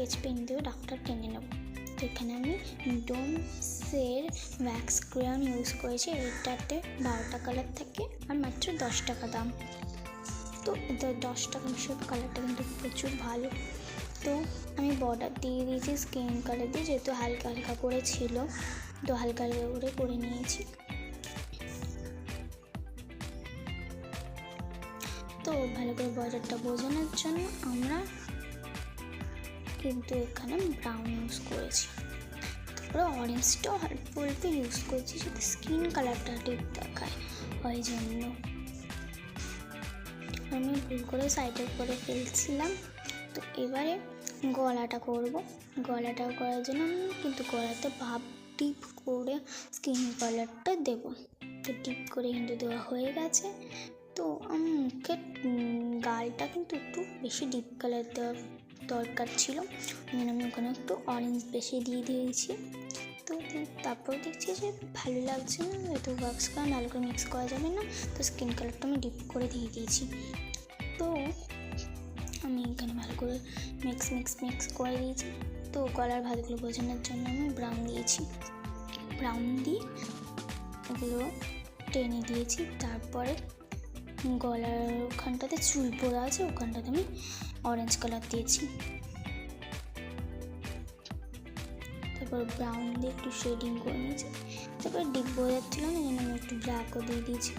Sketch pen দিয়ে ডাকটা টেনে নেব। তো এখানে আমি ডোমসের ওয়্যাক্স ক্রেয়ন ইউজ করেছি এটাতে বারোটা কালার থাকে আর মাত্র দশ টাকা দাম। তো দশ টাকা হিসেবে কালারটা কিন্তু প্রচুর ভালো। তো আমি বর্ডার দিয়ে দিয়েছি, স্কিন কালার দিয়ে, যেহেতু হালকা হালকা করে ছিল, তো হালকা হালকা করে করে নিয়েছি। তো ভালো করে বর্ডারটা বোঝানোর জন্য আমরা কিন্তু এখানে ব্রাউন ইউজ করেছি। তারপরে অরেঞ্জটাও অল্প অল্প ইউজ করেছি, যাতে স্কিন কালারটা ঠিক দেখায়। ওই জন্য। আমি ভুল করে সাইডে করে ফেলছিলাম। তো এবারে গলাটা করব। গলাটা করার জন্য আমি কিন্তু গলাতে ভাব ডিপ করে স্কিন কালারটা দেব। তো ডিপ করে কিন্তু দেওয়া হয়ে গেছে। তো আমি মুখের গালটা কিন্তু একটু বেশি ডিপ কালার দেওয়ার দরকার ছিল। আমি ওখানে একটু অরেঞ্জ বেশি দিয়ে দিয়েছি। তো তারপর দেখছি যে ভালো লাগছে না। যেহেতু ওয়াক্স কালার ভালো করে মিক্স করা যাবে না। তো স্কিন কালারটা আমি ডিপ করে দিয়ে দিয়েছি। তো আমি এখানে ভালো করে মিক্স মিক্স মিক্স করে দিয়েছি। তো গলার ভাতগুলো বোঝানোর জন্য আমি ব্রাউন দিয়েছি। ব্রাউন দিয়ে ওগুলো টেনে দিয়েছি। তারপরে গলার ওখানটাতে চুল পড়া আছে, ওখানটাতে আমি অরেঞ্জ কালার দিয়েছি। তারপর ব্রাউন দিয়ে একটু শেডিং করে নিয়েছি। তারপর ডিপ বোঝা যাচ্ছিল না জন্য আমি একটু ব্ল্যাকও দিয়ে দিয়েছি।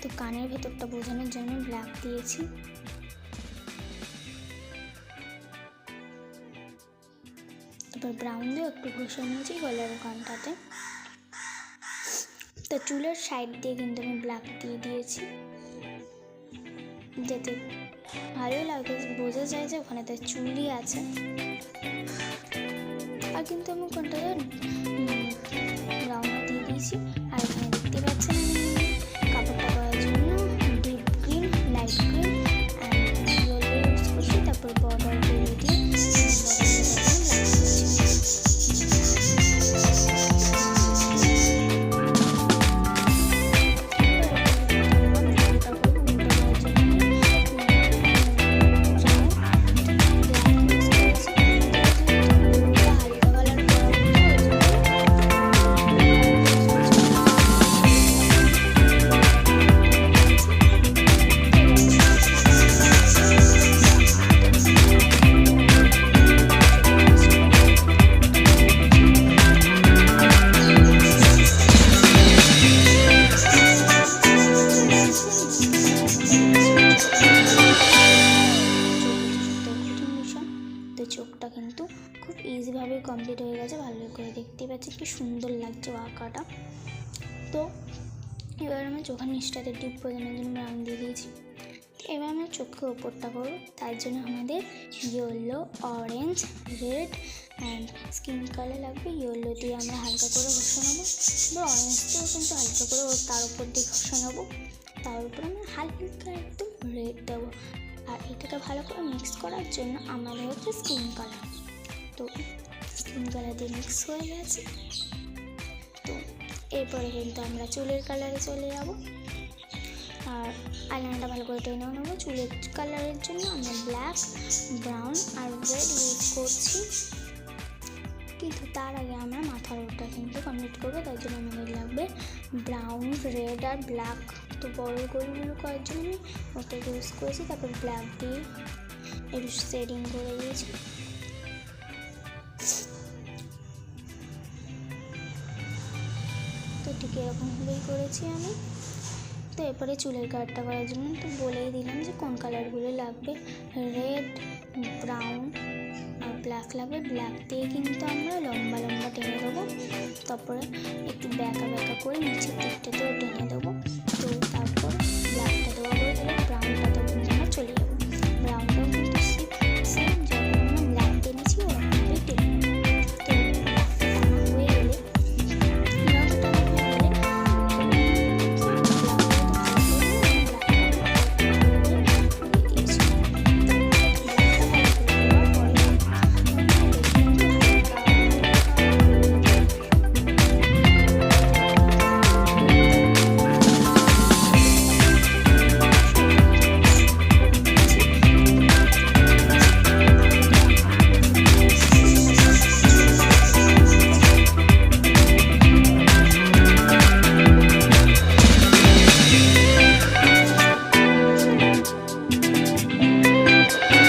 তো কানের ভেতরটা বোঝানোর জন্য ব্ল্যাক দিয়েছি। তারপর ব্রাউন দিয়ে একটু ঘষে নিয়েছি গলার ওখানটাতে তো চুলের সাইড দিয়ে কিন্তু আমি ব্ল্যাক দিয়ে দিয়েছি। যাতে ভালোই লাগে, বোঝা যায় যে ওখানে তার চুলই আছে। আর কিন্তু আমি কোনটা রঙ দিয়ে দিয়েছি। চোখটা কিন্তু খুব ইজিভাবে কমপ্লিট হয়ে গেছে। ভালো করে দেখতে পাচ্ছি কি সুন্দর লাগছে আঁকাটা। তো এবার আমি চোখের নিচটাতে ডিপ বোঝানোর জন্য ব্রাউন দিয়ে দিয়েছি। এবার আমরা চোখকে ওপরটা করব। তার জন্য আমাদের yellow orange red and skin colour লাগবে। ইয়েলো দিয়ে আমরা হালকা করে ঘষে নেব। বা অরেঞ্জ দিয়েও কিন্তু হালকা করে তার উপর দিয়ে ঘষে নেব। তার উপর আমরা হালকা একটু রেড দেবো। আর এটাকে ভালো করে মিক্স করার জন্য আমাদের হচ্ছে স্কিন কালার তো স্কিন কালার দিয়ে মিক্স হয়ে গেছে। তো এরপরে কিন্তু আমরা চুলের কালারে চলে যাব। আর আইলাইনারটা ভালো করে টেনেও নেব চুলের কালারের জন্য আমরা ব্ল্যাক ব্রাউন আর রেড ইউজ করছি। কিন্তু তার আগে আমরা মাথার ওটা কিন্তু কমপ্লিট করব। তার জন্য আমাদের লাগবে ব্রাউন রেড আর ব্ল্যাক তো বড় গোলগুলো করার জন্য ওটা ইউজ করেছি, তারপর ব্ল্যাক দিয়ে একটু শেডিং করে দিয়েছি। তো ঠিক এরকমভাবেই করেছি আমি। তো এরপরে চুলের কালারটা করার জন্য তো বলেই দিলাম যে কোন কালারগুলো লাগবে। রেড ব্রাউন আর ব্ল্যাক লাগবে। ব্ল্যাক দিয়ে কিন্তু আমরা লম্বা লম্বা টেনে দেবো। তারপরে একটু ব্যাকা ব্যাকা করে নিচের দিকটাতেও টেনে দেবো।